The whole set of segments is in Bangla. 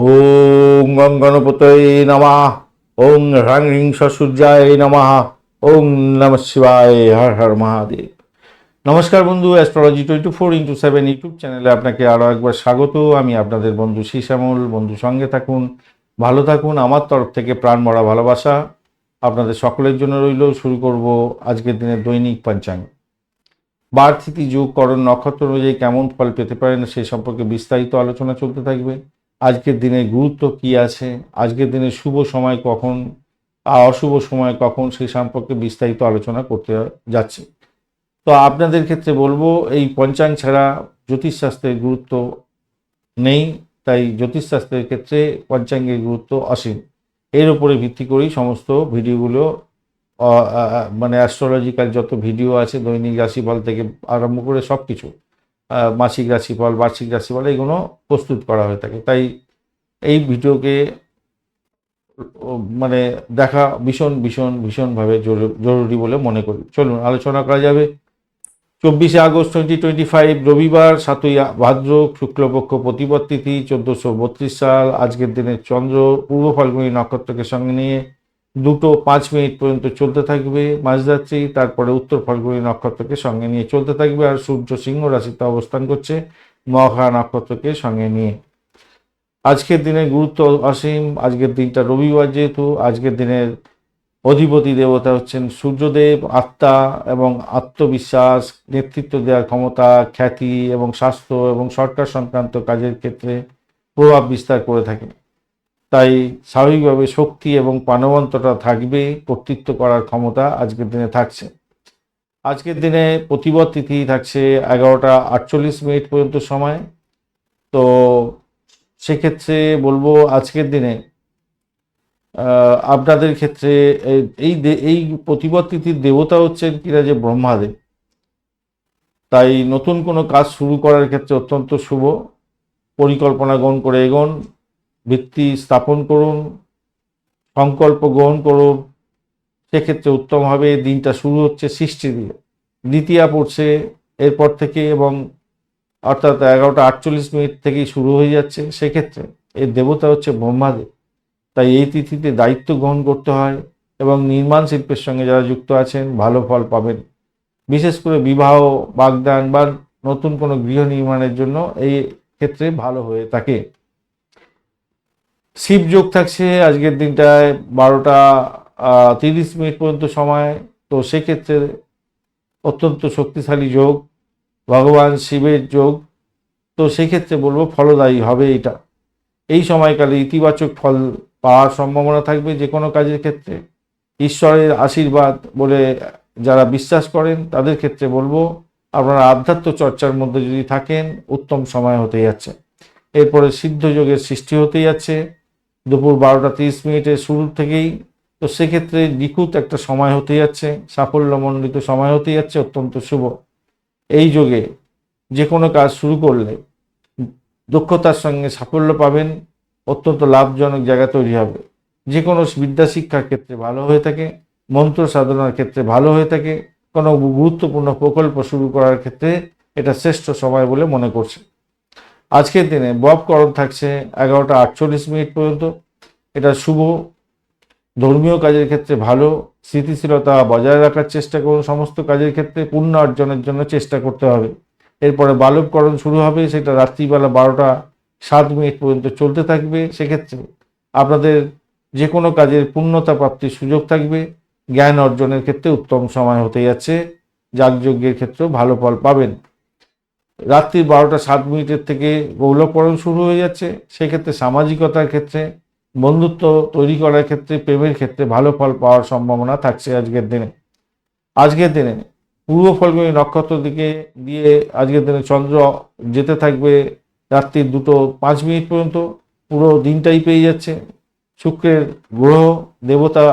ওং গং গণপতয়ে নমঃ। ওং হ্রাং হ্রিং সূর্যায় নমঃ। ওং নম শিবায় হর হর মহাদেব। নমস্কার বন্ধু astrology twenty four into seven YouTube চ্যানেলে আপনাকে আরও একবার স্বাগত। আমি আপনাদের বন্ধু শ্যামল বন্ধু সঙ্গে থাকুন, ভালো থাকুন। আমার তরফ থেকে প্রাণ মরা ভালোবাসা আপনাদের সকলের জন্য রইল। শুরু করব আজকের দিনের দৈনিক পঞ্চাঙ্গ। বার যুগ করণ নক্ষত্র অনুযায়ী কেমন ফল পেতে পারেন সেই সম্পর্কে বিস্তারিত আলোচনা চলতে থাকবে। আজকের দিনের গুরুত্ব কি আছে? আজকের দিনের শুভ সময় কখন? অশুভ সময় কখন? সেই সম্পর্কে বিস্তারিত আলোচনা করতে যাচ্ছে। তো আপনাদের ক্ষেত্রে বলব, এই পঞ্চাঙ্গ ছাড়া জ্যোতিষশাস্ত্রের গুরুত্ব নেই, তাই জ্যোতিষশাস্ত্রের ক্ষেত্রে পঞ্চাঙ্গের গুরুত্ব অসীম। এর উপরে ভিত্তি করেই সমস্ত ভিডিওগুলো মানে অ্যাস্ট্রোলজিক্যাল যত ভিডিও আছে, দৈনিক রাশিফল থেকে আরম্ভ করে সব কিছু মাসিক রাশিফল, বার্ষিক রাশিফল, এগুলো প্রস্তুত করা হয়ে থাকে। তাই এই ভিডিওকে মানে দেখা ভীষণ ভীষণ, ভীষণভাবে জরু- জরুরি বলে মনে করি। চলুন, আলোচনা করা যাবে। চব্বিশে আগস্ট টোয়েন্টি টোয়েন্টি ফাইভ রবিবার, সাতই ভাদ্র, শুক্লপক্ষ প্রতিপদ তিথি চোদ্দোশো বত্রিশ সাল, আজকের দিনে চন্দ্র, পূর্ব ফাল্গুনী নক্ষত্রকে সঙ্গে নিয়ে দুটো পাঁচ মিনিট পর্যন্ত চলতে থাকবে মাঝরাত্রি, তারপরে উত্তর ফাল্গুনী নক্ষত্রকে সঙ্গে নিয়ে চলতে থাকবে আর সূর্য সিংহ রাশিতে অবস্থান করছে মহা নক্ষত্রকে সঙ্গে নিয়ে। আজকের দিনের গুরুত্ব অসীম, আজকের দিনটা রবিবার যেহেতু, আজকের দিনের অধিপতি দেবতা হচ্ছেন সূর্যদেব, আত্মা এবং আত্মবিশ্বাস, নেতৃত্ব দেওয়ার ক্ষমতা, খ্যাতি এবং স্বাস্থ্য এবং সরকার সংক্রান্ত কাজের ক্ষেত্রে প্রভাব বিস্তার করে থাকে তাই স্বাভাবিকভাবে শক্তি এবং প্রাণবন্ততা থাকবে, কর্তৃত্ব করার ক্ষমতা আজকের দিনে থাকছে। আজকের দিনে প্রতিবদ তিথি থাকছে এগারোটা আটচল্লিশ মিনিট পর্যন্ত সময়। তো সেক্ষেত্রে বলব আজকের দিনে আপনাদের ক্ষেত্রে এই- এই দে- এই প্রতিপদ তিথির দেবতা হচ্ছেন কিনা যে ব্রহ্মাদেব। তাই নতুন কোনো কাজ শুরু করার ক্ষেত্রে অত্যন্ত শুভ। পরিকল্পনা গ্রহণ করে এগোন। ভিত্তি স্থাপন করুন, সংকল্প গ্রহণ করুন, সেক্ষেত্রে উত্তম হবে দিনটা শুরু হচ্ছে সৃষ্টি দিয়ে। দ্বিতীয়া পড়ছে, এরপর থেকে এবং অর্থাৎ এগারোটা আটচল্লিশ মিনিট থেকেই শুরু হয়ে যাচ্ছে, সেক্ষেত্রে এর দেবতা হচ্ছে ব্রহ্মাদেব। তাই এই তিথিতে দায়িত্ব গ্রহণ করতে হয় এবং নির্মাণ শিল্পের সঙ্গে যারা যুক্ত আছেন, ভালো ফল পাবেন। বিশেষ করে বিবাহ, বাগদান বা নতুন কোনো গৃহ নির্মাণের জন্য এই ক্ষেত্রে ভালো হয়ে থাকে। শিব যোগ থাকছে, আজকের দিনটায় বারোটা তিরিশ মিনিট পর্যন্ত সময়। তো সেক্ষেত্রে অত্যন্ত শক্তিশালী যোগ, ভগবান শিবের যোগ। তো সেক্ষেত্রে বলব ফলদায়ী হবে এটা এই সময়কালে ইতিবাচক ফল পাওয়ার সম্ভাবনা থাকবে যে কোনো কাজের ক্ষেত্রে। ঈশ্বরের আশীর্বাদ বলে যারা বিশ্বাস করেন, তাদের ক্ষেত্রে বলব আপনারা আধ্যাত্ম চর্চার মধ্যে যদি থাকেন, উত্তম সময় হতে যাচ্ছে। এরপরে সিদ্ধ যোগের সৃষ্টি হতে যাচ্ছে। দুপুর বারোটা তিরিশ মিনিটের শুরু থেকেই। তো সেক্ষেত্রে নিখুঁত একটা সময় হতে যাচ্ছে, সাফল্যমণ্ডিত সময় হতে যাচ্ছে, অত্যন্ত শুভ। এই যোগে যে কোনো কাজ শুরু করলে দক্ষতার সঙ্গে সাফল্য পাবেন, অত্যন্ত লাভজনক জায়গা তৈরি হবে। যে কোনো বিদ্যা শিক্ষার ক্ষেত্রে ভালো হয়ে থাকে, মন্ত্র সাধনার ক্ষেত্রে ভালো হয়ে থাকে, কোনো গুরুত্বপূর্ণ প্রকল্প শুরু করার ক্ষেত্রে এটা শ্রেষ্ঠ সময় বলে মনে করছে। আজকের দিনে ববকরণ থাকছে এগারোটা আটচল্লিশ মিনিট পর্যন্ত। এটা শুভ। ধর্মীয় কাজের ক্ষেত্রে ভালো। স্থিতিশীলতা বজায় রাখার চেষ্টা করুন। সমস্ত কাজের ক্ষেত্রে পুণ্য অর্জনের জন্য চেষ্টা করতে হবে। এরপরে বালবকরণ শুরু হবে। সেটা রাত্রিবেলা বারোটা সাত মিনিট পর্যন্ত চলতে থাকবে। সেক্ষেত্রে আপনাদের যে কোনো কাজের পূর্ণতা প্রাপ্তির সুযোগ থাকবে। জ্ঞান অর্জনের ক্ষেত্রে উত্তম সময় হতে যাচ্ছে। যাগযজ্ঞের ক্ষেত্রেও ভালো ফল পাবেন। রাত্রি বারোটা সাত মিনিটের থেকে গৌলকরণ শুরু হয়ে যাচ্ছে। সেক্ষেত্রে সামাজিকতার ক্ষেত্রে, বন্ধুত্ব তৈরি করার ক্ষেত্রে, প্রেমের ক্ষেত্রে ভালো ফল পাওয়ার সম্ভাবনা থাকছে আজকের দিনে। আজকের দিনে পূর্ব ফলগুনি নক্ষত্র দিকে দিয়ে আজকের দিনে চন্দ্র যেতে থাকবে রাত্রি দুটো পাঁচ মিনিট পর্যন্ত। পুরো দিনটাই পেয়ে যাচ্ছে। শুক্রের গ্রহ, দেবতা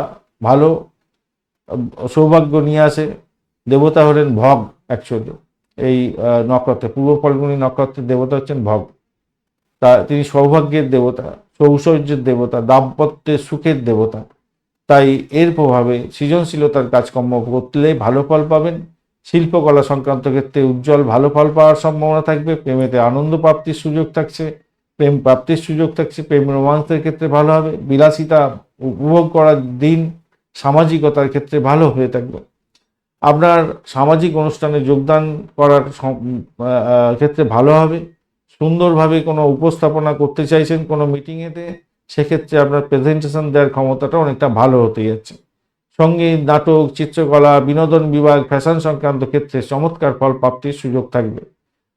ভালো, সৌভাগ্য নিয়ে আসে। দেবতা হলেন ভগ অ্যাকচুয়ালি এই নক্ষত্রে, পূর্ব ফলগুনি নক্ষত্রের দেবতা হচ্ছেন ভগ। তা, তিনি সৌভাগ্যের দেবতা সৌশর্যের দেবতা, দাম্পত্যের সুখের দেবতা। তাই এর প্রভাবে সৃজনশীলতার কাজকর্ম করলে ভালো ফল পাবেন। শিল্পকলা সংক্রান্ত ক্ষেত্রে উজ্জ্বল ভালো ফল পাওয়ার সম্ভাবনা থাকবে। প্রেমেতে আনন্দ প্রাপ্তির সুযোগ থাকছে। প্রেম প্রাপ্তির সুযোগ থাকছে। প্রেম রোমান্সের ক্ষেত্রে ভালো হবে। বিলাসিতা উপভোগ করার দিন সামাজিকতার ক্ষেত্রে ভালো হয়ে থাকবে। আপনার সামাজিক অনুষ্ঠানে যোগদান করার ক্ষেত্রে ভালো হবে। সুন্দরভাবে কোনো উপস্থাপনা করতে চাইছেন কোনো মিটিংয়েতে, সেক্ষেত্রে আপনার প্রেজেন্টেশন দেওয়ার ক্ষমতাটা অনেকটা ভালো হতে যাচ্ছে। সংগীত নাটক, চিত্রকলা, বিনোদন বিভাগ ফ্যাশন সংক্রান্ত ক্ষেত্রে চমৎকার ফল প্রাপ্তির সুযোগ থাকবে।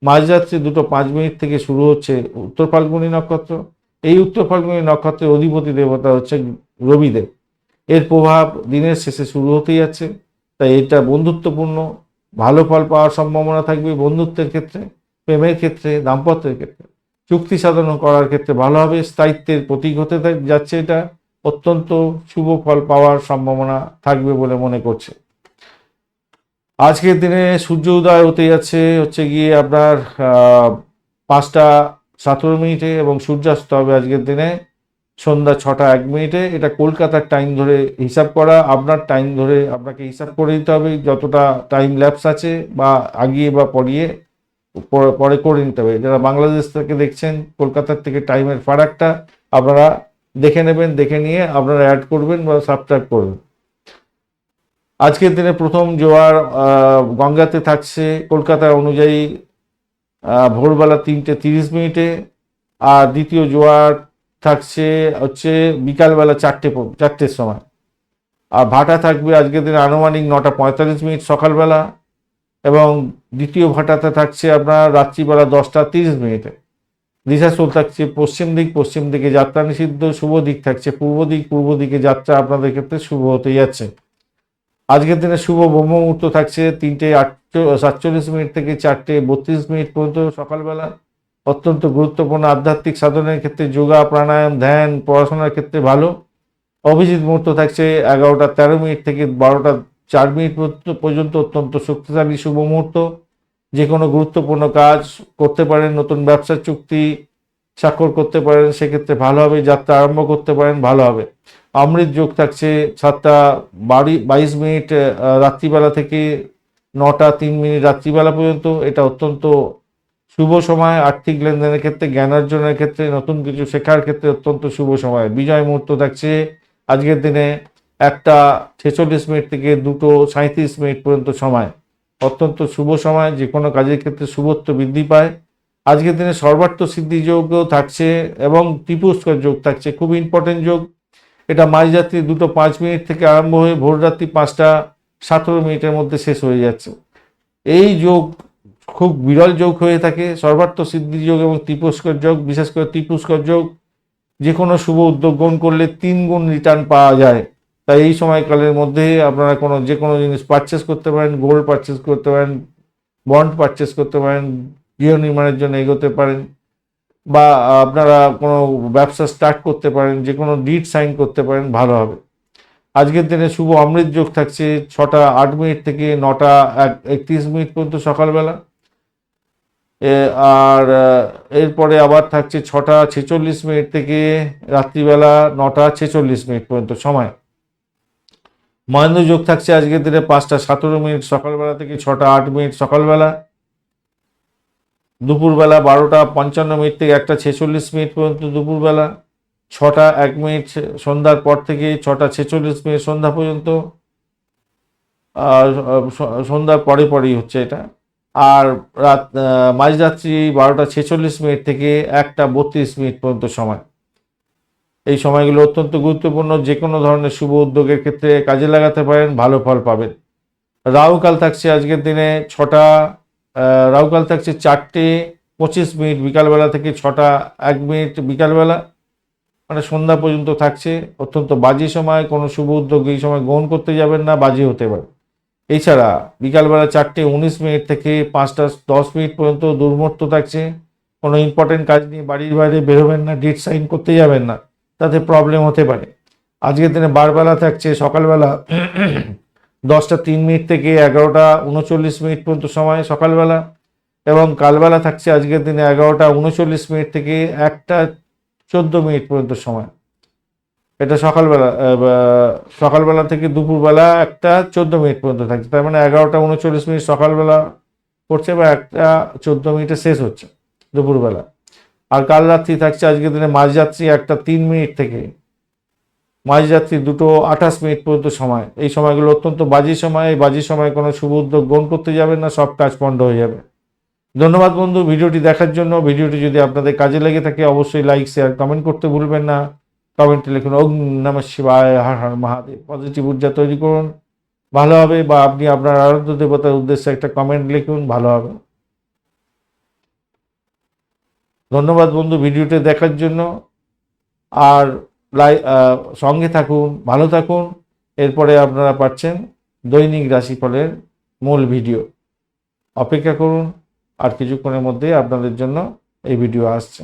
মাঝরাত্রি দুটো পাঁচ মিনিট থেকে শুরু হচ্ছে উত্তর ফাল্গুনী নক্ষত্র। এই উত্তর ফাল্গুনী নক্ষত্রের অধিপতি দেবতা হচ্ছে রবিদেব। এর প্রভাব দিনের শেষে শুরু হতে যাচ্ছে। তাই এটা বন্ধুত্বপূর্ণ, ভালো ফল পাওয়ার সম্ভাবনা থাকবে বন্ধুত্বের ক্ষেত্রে, প্রেমের ক্ষেত্রে, দাম্পত্যের ক্ষেত্রে। চুক্তি সাধন করার ক্ষেত্রে ভালো হবে, স্থায়িত্বের প্রতীক হতে যাচ্ছে এটা অত্যন্ত শুভ ফল পাওয়ার সম্ভাবনা থাকবে বলে মনে করছে। আজকের দিনে সূর্য উদয় হতে যাচ্ছে, হচ্ছে গিয়ে আপনার পাঁচটা সতেরো মিনিটে এবং সূর্যাস্ত হবে আজকের দিনে। সন্ধ্যা ছটা, এক মিনিটে এটা কলকাতার টাইম ধরে হিসাব করা, আপনার টাইম ধরে আপনাকে হিসাব করে দিতে হবে, যতটা টাইম ল্যাপস আছে বা আগিয়ে বা পরিয়ে পরে- করে নিতে হবে। যারা বাংলাদেশ থেকে দেখছেন, কলকাতার থেকে টাইমের ফারাকটা, আপনারা দেখে নেবেন, দেখে নিয়ে আপনারা অ্যাড করবেন বা সাবস্ক্রাইব করবেন। আজকের দিনে প্রথম জোয়ার গঙ্গাতে থাকছে, কলকাতা অনুযায়ী ভোরবেলা তিনটে তিরিশ মিনিটে, আর দ্বিতীয় জোয়ার থাকছে হচ্ছে বিকালবেলা চারটে চারটের সময়। আর ভাটা থাকবে আজকের দিনে আনুমানিক নটা পঁয়তাল্লিশ মিনিট সকালবেলা এবং দ্বিতীয় ভাটাতে থাকছে আপনার রাত্রিবেলা দশটা তিরিশ মিনিটে। দিশাশুল থাকছে পশ্চিম দিক, পশ্চিম দিকে যাত্রা নিষিদ্ধ, শুভ দিক থাকছে পূর্ব দিক, পূর্ব দিকে যাত্রা আপনাদের ক্ষেত্রে শুভ হতে যাচ্ছে। আজকের দিনে শুভ ব্রহ্ম মুহূর্ত থাকছে তিনটে আটচো সাতচল্লিশ মিনিট থেকে চারটে বত্রিশ মিনিট পর্যন্ত সকালবেলা। অত্যন্ত গুরুত্বপূর্ণ আধ্যাত্মিক সাধনের ক্ষেত্রে যোগা, প্রাণায়াম, ধ্যান, পড়াশোনার ক্ষেত্রে ভালো। অভিজিৎ মুহূর্ত থাকছে এগারোটা তেরো মিনিট থেকে বারোটা চার মিনিট পর্যন্ত- অত্যন্ত শক্তিশালী শুভ মুহূর্ত। যে কোনো গুরুত্বপূর্ণ কাজ করতে পারেন, নতুন ব্যবসার চুক্তি, স্বাক্ষর করতে পারেন, সেক্ষেত্রে ভালো হবে। যাত্রা আরম্ভ করতে পারেন, ভালো হবে। অমৃত যোগ থাকছে সাতটা বাড়ি, বাইশ মিনিট রাত্রিবেলা থেকে নটা তিন মিনিট রাত্রিবেলা পর্যন্ত। এটা অত্যন্ত শুভ সময়, আর্থিক লেনদেনের ক্ষেত্রে, জ্ঞান অর্জনের ক্ষেত্রে, নতুন কিছু শেখার ক্ষেত্রে অত্যন্ত শুভ সময়। বিজয় মুহূর্ত থাকছে। আজকের দিনে একটা ছেচল্লিশ মিনিট থেকে দুটো সাঁত্রিশ মিনিট পর্যন্ত সময়। অত্যন্ত শুভ সময়, যে কোনো কাজের ক্ষেত্রে শুভত্ব বৃদ্ধি পায়। আজকের দিনে সর্বার্থ সিদ্ধি যোগও থাকছে এবং ত্রিপুষ্কর যোগ থাকছে। খুব ইম্পর্টেন্ট যোগ। এটা মাঝরাত্রি দুটো পাঁচ মিনিট থেকে আরম্ভ হয়ে ভোররাত্রি পাঁচটা সতেরো মিনিটের মধ্যে শেষ হয়ে যাচ্ছে। এই যোগ খুব বিরল যোগ হয়ে থাকে, সর্বার্থ সিদ্ধি যোগ এবং ত্রিপুষ্কর যোগ, বিশেষ করে ত্রিপুষ্কর যোগ যে কোনো শুভ উদ্যোগ গ্রহণ করলে তিন গুণ রিটার্ন পাওয়া যায়। তাই এই সময়কালের মধ্যে আপনারা কোনো যে কোনো জিনিস পারচেস করতে পারেন গোল্ড পারচেস করতে পারেন বন্ড পারচেস করতে পারেন, গৃহ নির্মাণের জন্য এগোতে পারেন, বা আপনারা কোনো ব্যবসা স্টার্ট করতে পারেন যে কোনো ডিড সাইন করতে পারেন, ভালো হবে। আজকের দিনে শুভ অমৃত যোগ থাকছে ছটা আট মিনিট থেকে নটা এক, একত্রিশ মিনিট পর্যন্ত সকালবেলা। আর এরপরে আবার থাকছে ছটা ছেচল্লিশ মিনিট থেকে রাত্রিবেলা নটা ছেচল্লিশ মিনিট পর্যন্ত সময়। মহেন্দ্র যোগ থাকছে আজকের দিনে পাঁচটা সতেরো মিনিট, সকালবেলা থেকে ছটা আট মিনিট, সকালবেলা। দুপুরবেলা বারোটা পঞ্চান্ন মিনিট থেকে একটা ছেচল্লিশ মিনিট পর্যন্ত দুপুরবেলা। ছটা এক মিনিট, সন্ধ্যার পর থেকে ছটা ছেচল্লিশ মিনিট সন্ধ্যা পর্যন্ত। আর সন্ধ্যার পরে পরেই হচ্ছে এটা। আর রাত মাঝরাত্রি বারোটা ছেচল্লিশ মিনিট থেকে একটা বত্রিশ মিনিট পর্যন্ত সময়। এই সময়গুলো অত্যন্ত গুরুত্বপূর্ণ। যে কোনো ধরনের শুভ উদ্যোগের ক্ষেত্রে কাজে লাগাতে পারেন, ভালো ফল পাবেন। রাহুকাল থাকছে আজকের দিনে ছটা রাহুকাল থাকছে চারটে পঁচিশ মিনিট, বিকালবেলা থেকে ছটা এক মিনিট, বিকালবেলা মানে সন্ধ্যা পর্যন্ত থাকছে। অত্যন্ত বাজে সময়, কোনো শুভ উদ্যোগ এই সময় গ্রহণ করতে যাবেন না, বাজে হতে পারে। এছাড়া বিকালবেলা চারটে উনিশ মিনিট থেকে পাঁচটা দশ মিনিট পর্যন্ত দুর্মূর্ত থাকছে। কোনো ইম্পর্টেন্ট কাজ নিয়ে বাড়ির বাইরে বেরোবেন না ডেট সাইন করতে যাবেন না, তাতে প্রবলেম হতে পারে। আজকের দিনে বারবেলা থাকছে, সকালবেলা দশটা তিন মিনিট থেকে এগারোটা উনচল্লিশ মিনিট পর্যন্ত সময় সকালবেলা, এবং কালবেলা থাকছে আজকের দিনে এগারোটা উনচল্লিশ মিনিট থেকে একটা চোদ্দ মিনিট পর্যন্ত সময়। এটা সকালবেলা সকালবেলা থেকে দুপুরবেলা একটা চোদ্দ মিনিট পর্যন্ত থাকছে। তার মানে এগারোটা উনচল্লিশ মিনিট সকালবেলা করছে বা একটা চোদ্দ মিনিটে শেষ হচ্ছে দুপুরবেলা। আর কাল রাত্রি থাকছে, আজকের দিনে মাঝরাত্রি একটা তিন মিনিট থেকে। মাঝরাত্রি দুটো আঠাশ মিনিট পর্যন্ত সময়। এই সময়গুলো অত্যন্ত বাজে সময়। এই বাজে সময় কোনো শুভ উদ্যোগ গ্রহণ করতে যাবেন না, সব কাজ পণ্ড হয়ে যাবে। ধন্যবাদ বন্ধু, ভিডিওটি দেখার জন্য। ভিডিওটি যদি আপনাদের কাজে লেগে থাকে, অবশ্যই লাইক শেয়ার কমেন্ট করতে ভুলবেন না। কমেন্টে লিখুন, ওম নম শিবায়, হর হর মহাদেব। পজিটিভ ঊর্জা তৈরি করুন, ভালো হবে বা আপনি আপনার আরাধ্য দেবতার উদ্দেশ্যে একটা কমেন্ট লিখুন, ভালো হবে। ধন্যবাদ বন্ধু ভিডিওটি দেখার জন্য। আর লাই সঙ্গে থাকুন, ভালো থাকুন। এরপরে আপনারা পাচ্ছেন দৈনিক রাশিফলের মূল ভিডিও। অপেক্ষা করুন, আর কিছুক্ষণের মধ্যেই আপনাদের জন্য এই ভিডিও আসছে।